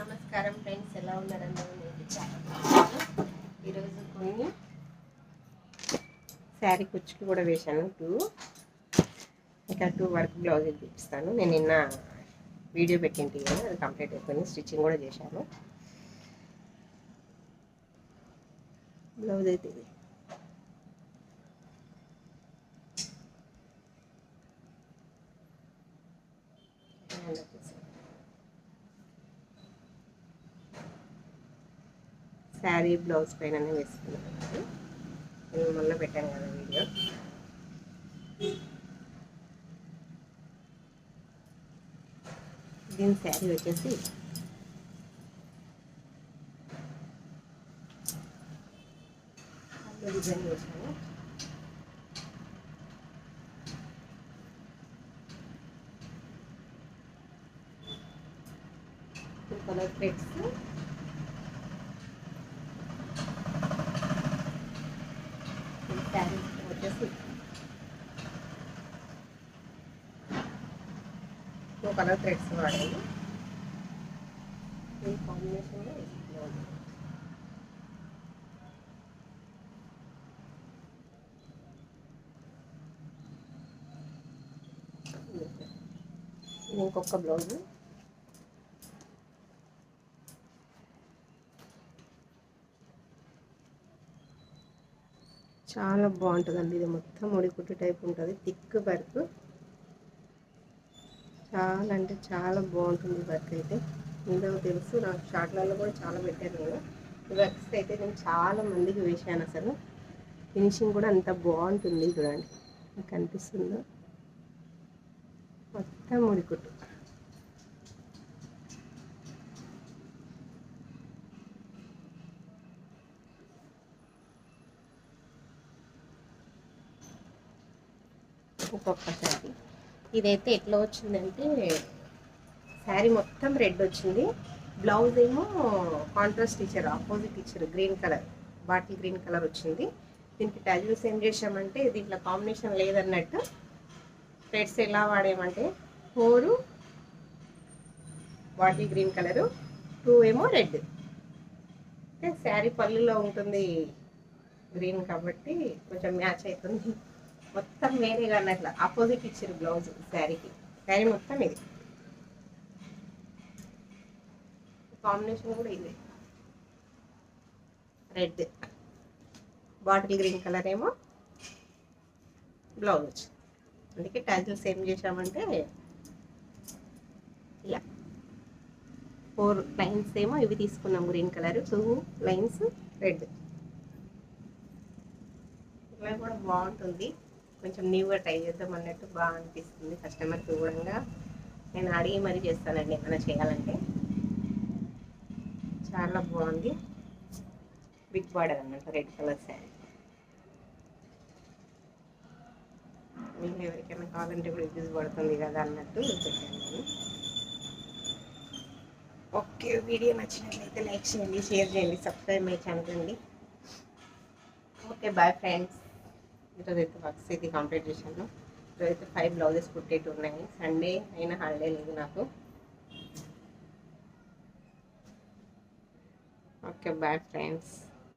నమస్కారం ఫ్రెండ్స్ ఎలా ఉన్నారన్నారు నేను చాలా బాగున్నాను. ఈరోజు కొన్ని శారీ కుచ్చులు కూడా వేశాను. టూ. ఇంకా టూ వర్క్ బ్లౌజ్ చూపిస్తాను నేను నిన్న వీడియో పెట్టింటి కదా అది కంప్లీట్ అయిపోయింది. స్టిచ్చింగ్ కూడా చేశాను. బ్లౌజ్ అయితే ఇది. హ్యాండ్ శారీ బ్లౌజ్ పైన వేసుకున్నాను నేను మొన్న పెట్టాను కదా వీడియో. దీని శారీ వచ్చేసి డిజైన్ చేశాను కలర్ థ్రెడ్స్ శారీ వచ్చేసి టూ కలర్ థ్రెడ్స్ వాడాను ఈ కాంబినేషన్లో వేసుకున్నాను ఇది ఇంకొక బ్లౌజ్ చాలా బాగుంటుందండి. ఇది మొత్తం ముడికుట్టు టైప్ ఉంటుంది. Thick work. చాలా అంటే చాలా బాగుంటుంది వర్క్ అయితే. ఇందులో తెలుసు నాకు షార్ట్లలో కూడా చాలా పెట్టాను నేను ఈ వర్క్స్ అయితే నేను చాలా మందికి వేశాను అసలు. ఫినిషింగ్ కూడా అంత బాగుంటుంది చూడండి. మీకు అనిపిస్తుందో? మొత్తం ముడికుట్టు ఇంకొక శారీ ఇదైతే ఎట్లా వచ్చిందంటే శారీ మొత్తం రెడ్ వచ్చింది. బ్లౌజ్ ఏమో కాంట్రాస్ట్ ఇచ్చారు ఆపోజిట్ ఇచ్చారు green colour bottle green colour వచ్చింది. దీనికి టజిల్స్ ఏం చేసామంటే దీంట్లో కాంబినేషన్ లేదన్నట్టు థ్రెడ్స్ ఎలా వాడేమంటే four bottle green colour two ఏమో రెడ్ అంటే శారీ పళ్ళులో ఉంటుంది గ్రీన్ కాబట్టి కొంచెం మ్యాచ్ అవుతుంది. మొత్తం వేరేగా అన్నట్లు ఆపోజిట్ ఇచ్చారు బ్లౌజ్ శారీకి శారీ మొత్తం ఇది. కాంబినేషన్ కూడా ఇది. రెడ్ బాటిల్ గ్రీన్ కలర్ ఏమో బ్లౌజ్ అందుకే టాజిల్స్ ఏం చేసామంటే ఇలా. ఫోర్ లైన్స్ ఏమో ఇవి తీసుకున్నాం green colour two lines red ఇలా కూడా బాగుంటుంది. కొంచెం న్యూగా ట్రై చేద్దాం అన్నట్టు బాగా అనిపిస్తుంది కస్టమర్కి కూడా నేను అడిగి మరీ చేస్తానండి ఏమైనా చేయాలంటే. చాలా బాగుంది. బిగ్ బార్డర్ అనమాట రెడ్ కలర్ శారీ. మీకు ఎవరికైనా కావాలంటే కూడా యూజ్ పడుతుంది కదా అన్నట్టు చెప్పాను నేను. ఓకే వీడియో నచ్చినట్లయితే లైక్ చేయండి షేర్ చేయండి సబ్స్క్రైబ్ మై ఛానల్ అండి. Okay bye friends. ఈరోజు అయితే వర్క్స్ అయితే కంప్లీట్ చేశాను ఈరోజైతే అయితే ఫైవ్ బ్లౌజెస్ కుట్టేటి ఉన్నాయి. సండే అయినా హాలిడే లేదు నాకు. Okay bye friends